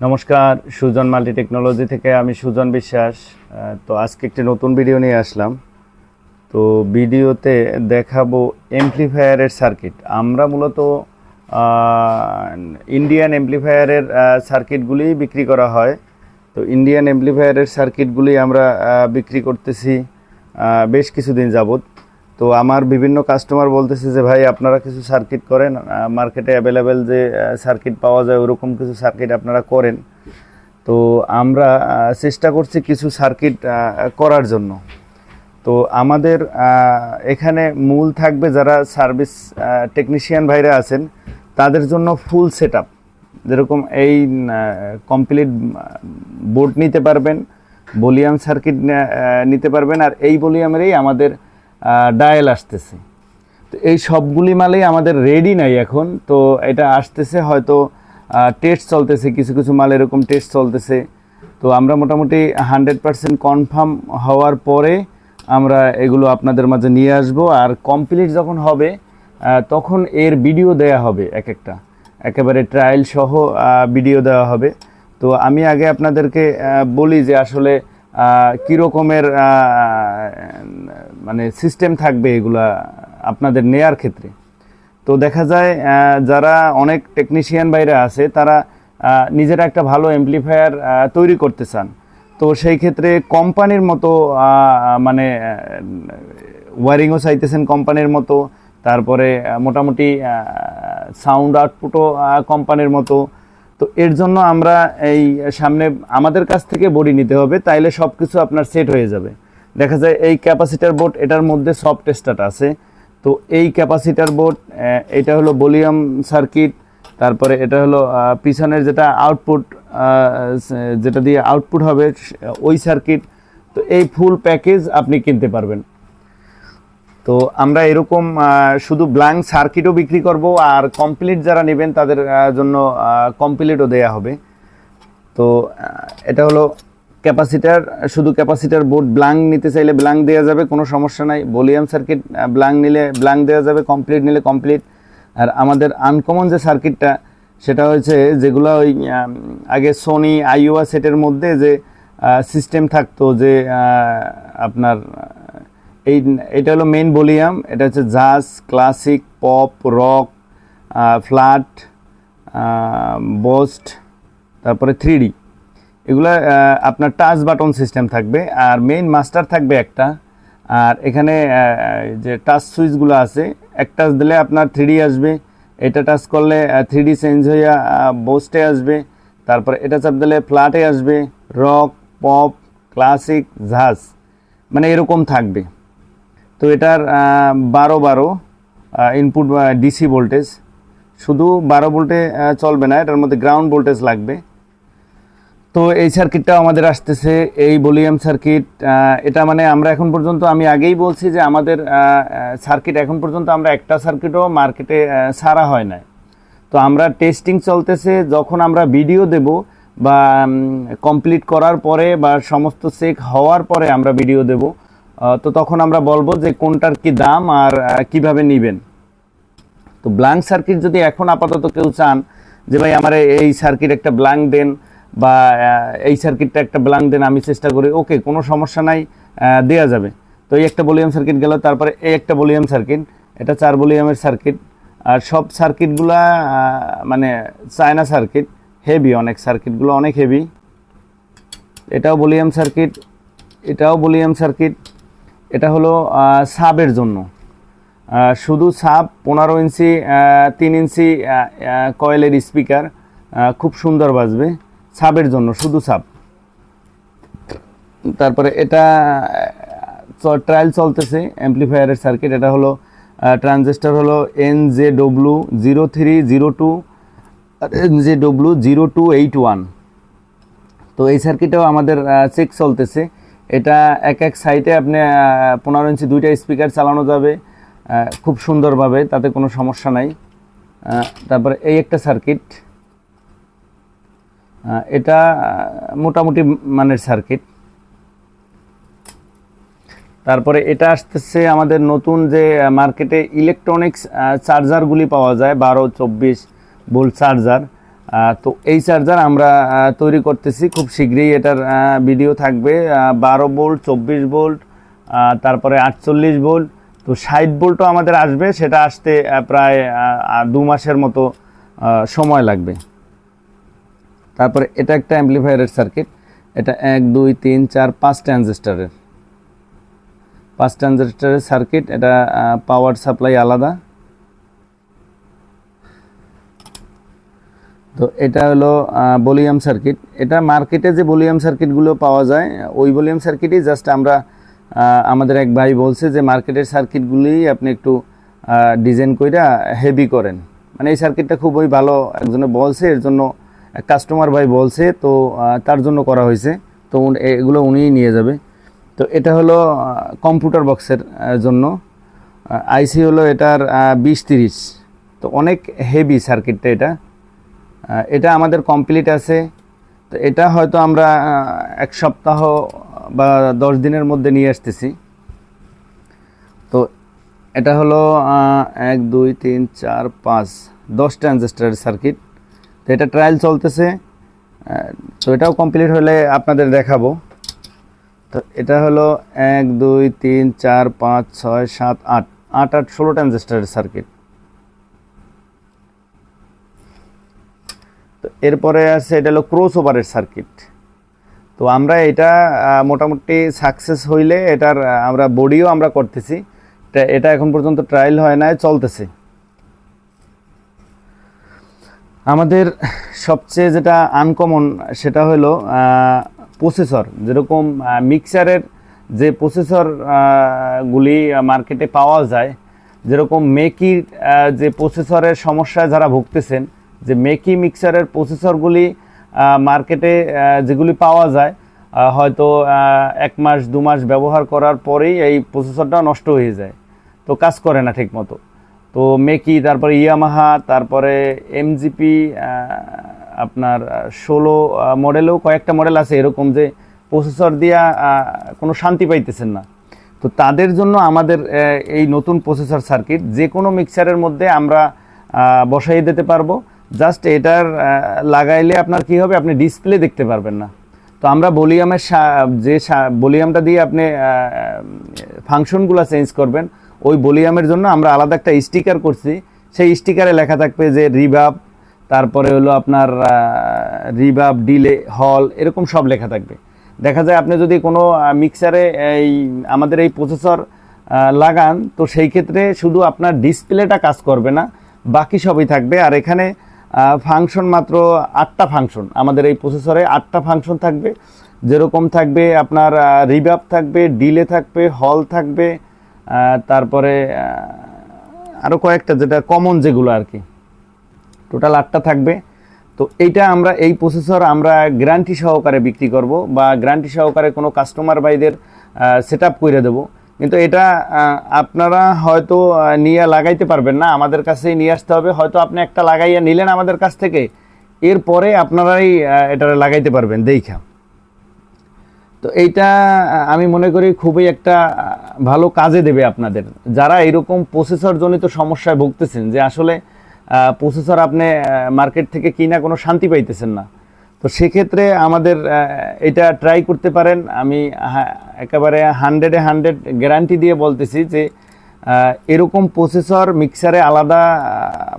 নমস্কার, Sujan multi technology থেকে আমি সুজন বিশ্বাস। তো আজকে একটি নতুন ভিডিও নিয়ে আসলাম। তো ভিডিওতে দেখাবো এমপ্লিফায়ারের সার্কিট আমরা মূলত ইন্ডিয়ান এমপ্লিফায়ারের সার্কিটগুলি বিক্রি করা হয়। তো ইন্ডিয়ান এমপ্লিফায়ারের সার্কিটগুলি আমরা বিক্রি করতেছি বেশ কিছুদিন যাবত তো আমার বিভিন্ন কাস্টমার বলতেছে যে, ভাই, আপনারা কিছু সার্কিট করেন মার্কেটে অ্যাভেলেবেল যে সার্কিট পাওয়া যায়, ওরকম কিছু সার্কিট আপনারা করেন। তো আমরা চেষ্টা করছি কিছু সার্কিট করার জন্য। তো আমাদের এখানে মূল থাকবে যারা সার্ভিস টেকনিশিয়ান ভাইরা আছেন, তাদের জন্য ফুল সেট আপ যেরকম এই কমপ্লিট বোর্ড নিতে পারবেন ভলিউম সার্কিট নিতে পারবেন, আর এই ভলিউমেরই আমাদের ডায়াল আসতেছে। তো এই সবগুলি মালেই আমাদের রেডি নাই এখন। তো এটা আসতেছে, হয়তো টেস্ট চলতেছে, কিছু কিছু মাল এরকম টেস্ট চলতেছে। তো আমরা মোটামুটি হান্ড্রেড পার্সেন্ট কনফার্ম হওয়ার পরে আমরা এগুলো আপনাদের মাঝে নিয়ে আসব। আর কমপ্লিট যখন হবে তখন এর ভিডিও দেয়া হবে এক একটা। একেবারে ট্রায়াল সহ ভিডিও দেওয়া হবে। তো আমি আগে আপনাদেরকে বলি যে আসলে আহ, কী রকমের মানে সিস্টেম থাকবে এগুলা আপনাদের নেয়ার ক্ষেত্রে? তো দেখা যায় যারা অনেক টেকনিশিয়ান বাইরে আছে তারা নিজেরা একটা ভালো এমপ্লিফায়ার তৈরি করতে চান। তো সেই ক্ষেত্রে কোম্পানির মতো মানে ওয়ারিংও চাইতেছেন কোম্পানির মতো তারপরে মোটামুটি সাউন্ড আউটপুটও কোম্পানির মতো তো এর জন্য আমরা এই সামনে আমাদের কাছ থেকে বডি নিতে হবে, তাইলে সব কিছু আপনার সেট হয়ে যাবে। দেখা যায় এই ক্যাপাসিটার বোর্ড, এটার মধ্যে সব টেস্টার আছে। তো এই ক্যাপাসিটার বোর্ড এটা হলো ভলিউম সার্কিট, তারপরে এটা হলো পিছনের যেটা আউটপুট যেটা দিয়ে আউটপুট হবে ওই সার্কিট। তো এই ফুল প্যাকেজ আপনি কিনতে পারবেন। তো আমরা এরকম শুধু ব্ল্যাঙ্ক সার্কিটও বিক্রি করব আর কমপ্লিট যারা নেবেন তাদের জন্য কমপ্লিটও দেয়া হবে। তো এটা হলো ক্যাপাসিটার শুধু ক্যাপাসিটার বোর্ড ব্ল্যাঙ্ক নিতে চাইলে ব্ল্যাঙ্ক দেওয়া যাবে, কোনো সমস্যা নাই। ভলিউম সার্কিট ব্ল্যাঙ্ক নিলে ব্ল্যাঙ্ক দেওয়া যাবে কমপ্লিট নিলে কমপ্লিট আর আমাদের আনকমন যে সার্কিটটা সেটা হচ্ছে যেগুলো ওই আগে সোনি আইওয়া সেটের মধ্যে যে সিস্টেম থাকতো যে আপনার এই এটা হলো মেন ভলিউম এটা হচ্ছে jazz classic pop rock flat boost তারপরে থ্রি ডি এগুলো আপনার টাচ বাটন সিস্টেম থাকবে, আর মেইন মাস্টার থাকবে একটা। আর এখানে যে টাচ সুইচগুলো আছে এক টাচ দিলে আপনার থ্রি আসবে, এটা টাচ করলে থ্রি ডি চেঞ্জ হইয়া বোস্টে আসবে, তারপরে এটা চাপ দিলে ফ্ল্যাটে আসবে রক পপ ক্লাসিক ঝাস মানে এরকম থাকবে। তো এটার বারো বারো ইনপুট ডিসি ভোল্টেজ শুধু বারো ভোল্টে চলবে না, এটার মধ্যে গ্রাউন্ড ভোল্টেজ লাগবে। তো এই সার্কিটটাও আমাদের আসতেছে, এই ভলিউম সার্কিট এটা মানে আমরা এখন পর্যন্ত, আমি আগেই বলছি যে আমাদের সার্কিট এখন পর্যন্ত আমরা একটা সার্কিটও মার্কেটে সারা হয় নাই। তো আমরা টেস্টিং চলতেছে, যখন আমরা ভিডিও দেব বা কমপ্লিট করার পরে বা সমস্ত চেক হওয়ার পরে আমরা ভিডিও দেব। তো তখন আমরা বলব যে কোনটার কি দাম আর কীভাবে নেবেন। তো ব্ল্যাঙ্ক সার্কিট যদি এখন আপাতত কেউ চান যে ভাই আমার এই সার্কিট একটা ব্ল্যাঙ্ক দেন বা এই সার্কিটটা একটা ব্ল্যাঙ্ক দেন, আমি চেষ্টা করি, ওকে, কোনো সমস্যা নাই দেয়া যাবে। তো এই একটা ভলিউম সার্কিট গেল, তারপরে এই একটা ভলিউম সার্কিট এটা চার ভলিউমের সার্কিট আর সব সার্কিটগুলা মানে চায়না সার্কিট হেভি অনেক সার্কিটগুলো অনেক হেভি এটাও ভলিউম সার্কিট এটাও ভলিউম সার্কিট এটা হলো সাবের জন্য। শুধু সাব, পনেরো ইঞ্চি তিন ইঞ্চি কয়েলের স্পিকার খুব সুন্দর বাজবে। সাবের জন্য, শুধু সাব। তারপরে এটা ট্রায়াল চলতেছে অ্যাম্পলিফায়ারের সার্কিট এটা হলো ট্রানজিস্টার হলো N J W zero three zero two N J W zero two eight one তো এই সার্কিটেও আমাদের চেক চলতেছে। এটা এক এক সাইটে আপনি পনেরো ইঞ্চি দুইটা স্পিকার চালানো যাবে খুব সুন্দরভাবে, তাতে কোনো সমস্যা নাই। তারপরে এই একটা সার্কিট এটা মোটামুটি মানের সার্কিট তারপরে এটা আসতেছে আমাদের নতুন যে মার্কেটে ইলেকট্রনিক্স চার্জারগুলি পাওয়া যায়, বারো, চব্বিশ ভোল্ট চার্জার তো এই চার্জার আমরা তৈরি করতেছি। খুব শীঘ্রই এটার ভিডিও থাকবে। বারো ভোল্ট, চব্বিশ ভোল্ট তারপরে আটচল্লিশ ভোল্ট। তো ষাট ভোল্টও আমাদের আসবে। সেটা আসতে প্রায় দু মাসের মতো সময় লাগবে। তারপরে এটা একটা অ্যাম্পলিফায়ারের সার্কিট। এটা এক, দুই, তিন, চার, পাঁচ ট্রানজিস্টারের। পাঁচ ট্রানজিস্টারের সার্কিট। এটা পাওয়ার সাপ্লাই আলাদা। তো এটা হলো ভলিউম সার্কিট। এটা মার্কেটে যে ভলিউম সার্কিটগুলো পাওয়া যায়, ওই ভলিউম সার্কিটই জাস্ট আমরা আমাদের এক ভাই বলছে যে মার্কেটের সার্কিটগুলি আপনি একটু ডিজাইন কইরা হেভি করেন। মানে এই সার্কিটটা খুবই ভালো একজনে বলছে, এর জন্য কাস্টমার ভাই বলছে, তো তার জন্য করা হয়েছে। তো এগুলো উনিই নিয়ে যাবে। তো এটা হলো কম্পিউটার বক্সের জন্য। আইসি হলো এটার বিশ তিরিশ। তো অনেক হেভি সার্কিটটা এটা। এটা আমাদের কমপ্লিট আছে। তো এটা হয়তো আমরা এক সপ্তাহ বা দশ দিনের মধ্যে নিয়ে আসতেছি। তো এটা হলো এক, দুই, তিন, চার, পাঁচ, দশ ট্রানজিস্টারের সার্কিট তো এটা ট্রায়াল চলতেছে। তো এটাও কমপ্লিট হলে আপনাদের দেখাবো। তো এটা হলো এক, দুই, তিন, চার, পাঁচ, ছয়, সাত, আট। আট আট, ষোলো ট্রানজিস্টারের সার্কিট তো এরপরে আছে এটা হলো ক্রস ওভারের সার্কিট তো আমরা এটা মোটামুটি সাকসেস হইলে এটার আমরা বডিও আমরা করতেছি। এটা এখন পর্যন্ত ট্রায়াল হয় নাই চলতেছে। আমাদের সবচেয়ে যেটা আনকমন সেটা হলো প্রসেসর যেরকম মিক্সারের যে প্রসেসর গুলি মার্কেটে পাওয়া যায় যেরকম মেকি আহ, যে প্রসেসরের সমস্যায় যারা ভুগতেছেন যে মেকি মিক্সারের প্রসেসরগুলি মার্কেটে যেগুলি পাওয়া যায় হয়তো এক মাস, দু মাস ব্যবহার করার পরেই এই প্রসেসরটা নষ্ট হয়ে যায়। তো কাজ করে না ঠিক মতো তো মেকি তারপরে ইয়ামাহা তারপরে এমজিপি আপনার ষোলো মডেলেও কয়েকটা মডেল আছে এরকম যে প্রসেসর দিয়া কোনো শান্তি পাইতেছেন না। তো তাদের জন্য আমাদের এই নতুন প্রসেসর সার্কিট যে কোনো মিক্সারের মধ্যে আমরা বসাই দিতে পারব। জাস্ট এটার লাগাইলে আপনার কি হবে? আপনি ডিসপ্লে দেখতে পারবেন না। তো আমরা বলিয়ামের যে বলিয়ামটা দিয়ে আপনি ফাংশনগুলো চেঞ্জ করবেন, ওই বলিয়ামের জন্য আমরা আলাদা একটা স্টিকার করছি। সেই স্টিকারে লেখা থাকবে যে রিবাব তারপরে হলো আপনার রিভাব ডিলে হল এরকম সব লেখা থাকবে। দেখা যায় আপনি যদি কোনো মিক্সারে এই আমাদের এই প্রসেসর লাগান, তো সেই ক্ষেত্রে শুধু আপনার ডিসপ্লেটা কাজ করবে না, বাকি সবই থাকবে। আর এখানে ফাংশন মাত্র আটটা ফাংশন আমাদের এই প্রসেসরে আটটা ফাংশন থাকবে। যেরকম থাকবে আপনার রিবাব থাকবে ডিলে থাকবে হল থাকবে তারপরে আরও কয়েকটা যেটা কমন যেগুলো আর কি। টোটাল আটটা থাকবে। তো এইটা আমরা, এই প্রসেসর আমরা গ্যারান্টি সহকারে বিক্রি করব বা গ্যারান্টি সহকারে কোনো কাস্টমার ভাইদের সেট আপ করে দেবো। কিন্তু এটা আপনারা হয়তো নিয়ে লাগাইতে পারবেন না। আমাদের কাছেই নিয়ে আসতে হবে। হয়তো আপনি একটা লাগাইয়া নিলেন আমাদের কাছ থেকে। এরপরে আপনারাই এটা লাগাইতে পারবেন দেখা তো এইটা আমি মনে করি খুবই একটা ভালো কাজে দেবে আপনাদের। যারা এরকম প্রসেসর জনিত সমস্যায় ভুগতেছেন যে আসলে প্রসেসর আপনি মার্কেট থেকে কিনা কোনো শান্তি পাইতেছেন না। তো সেক্ষেত্রে আমাদের এটা ট্রাই করতে পারেন। আমি একেবারে হান্ড্রেডে হান্ড্রেড গ্যারান্টি দিয়ে বলতেছি যে এরকম প্রসেসর মিক্সারে আলাদা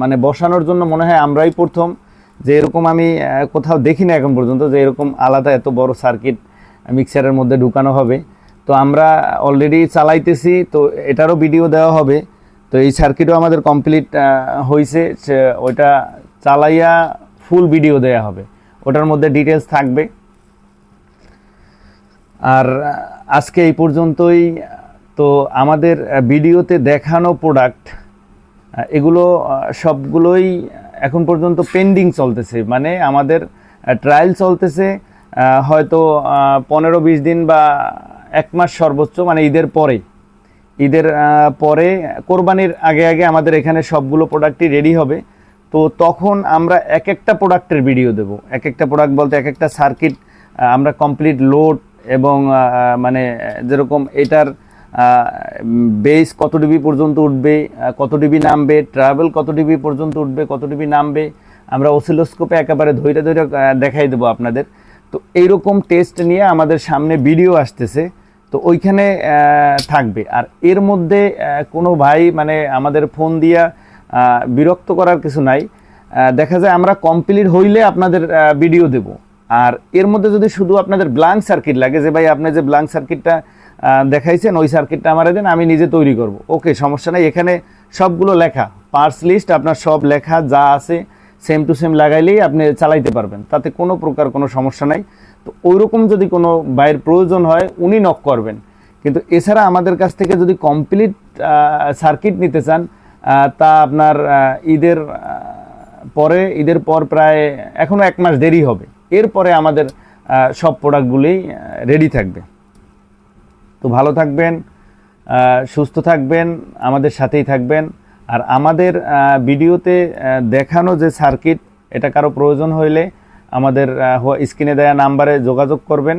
মানে বসানোর জন্য মনে হয় আমরাই প্রথম। যে এরকম আমি কোথাও দেখি না এখন পর্যন্ত যে এরকম আলাদা এত বড় সার্কিট মিক্সারের মধ্যে ঢুকানো হবে। তো আমরা অলরেডি চালাইতেছি, তো এটারও ভিডিও দেওয়া হবে। তো এই সার্কিটও আমাদের কমপ্লিট হয়েছে ওইটা চালাইয়া ফুল ভিডিও দেওয়া হবে। ওটার মধ্যে ডিটেলস থাকবে। আর আজকে এই পর্যন্তই। তো আমাদের ভিডিওতে দেখানো প্রোডাক্ট এগুলো সবগুলোই এখন পর্যন্ত পেন্ডিং চলতেছে। মানে আমাদের ট্রায়াল চলতেছে হয়তো পনেরো বিশ দিন বা এক মাস সর্বোচ্চ মানে ঈদের পরে। ঈদের পরে কোরবানির আগে আগে আমাদের এখানে সবগুলো প্রোডাক্টই রেডি হবে। তো তখন আমরা এক একটা প্রোডাক্টের ভিডিও দেব। এক একটা প্রোডাক্ট বলতে এক একটা সার্কিট আমরা কমপ্লিট লোড এবং মানে যেরকম এটার বেস কত ডিবি পর্যন্ত উঠবে কত ডিবি নামবে, ট্রাভেল কত ডিবি পর্যন্ত উঠবে, কত ডিবি নামবে, আমরা ওসিলোস্কোপে একেবারে ধৈর্য ধৈর্য দেখাই দেবো আপনাদের। তো এইরকম টেস্ট নিয়ে আমাদের সামনে ভিডিও আসতেছে। তো ওইখানে থাকবে। আর এর মধ্যে কোনো ভাই মানে আমাদের ফোন দিয়া বিরক্ত করার কিছু নাই। দেখা যায় আমরা কমপ্লিট হইলে আপনাদের ভিডিও দেব। আর এর মধ্যে যদি শুধু আপনাদের ব্লাঙ্ক সার্কিট লাগে, যে ভাই আপনি যে ব্লাঙ্ক সার্কিটটা দেখাইছেন, ওই সার্কিটটা আমার দেন, আমি নিজে তৈরি করব। ওকে সমস্যা নাই। এখানে সবগুলো লেখা। পার্টস লিস্ট আপনার সব লেখা, যা আছে সেম টু সেম লাগাইলেই আপনি চালাইতে পারবেন। তাতে কোনো প্রকার কোনো সমস্যা নাই। তো ওইরকম যদি কোনো বাইরের প্রয়োজন হয়, উনি নক করবেন। কিন্তু এছাড়া আমাদের কাছ থেকে যদি কমপ্লিট সার্কিট নিতে চান তা আপনার ঈদের পরে, ঈদের পর প্রায় এখনও এক মাস দেরি হবে। এরপরে আমাদের সব প্রোডাক্টগুলি রেডি থাকবে। তো ভালো থাকবেন সুস্থ থাকবেন, আমাদের সাথেই থাকবেন। আর আমাদের ভিডিওতে দেখানো যে সার্কিট এটা কারও প্রয়োজন হইলে আমাদের স্ক্রিনে দেওয়া নাম্বারে যোগাযোগ করবেন।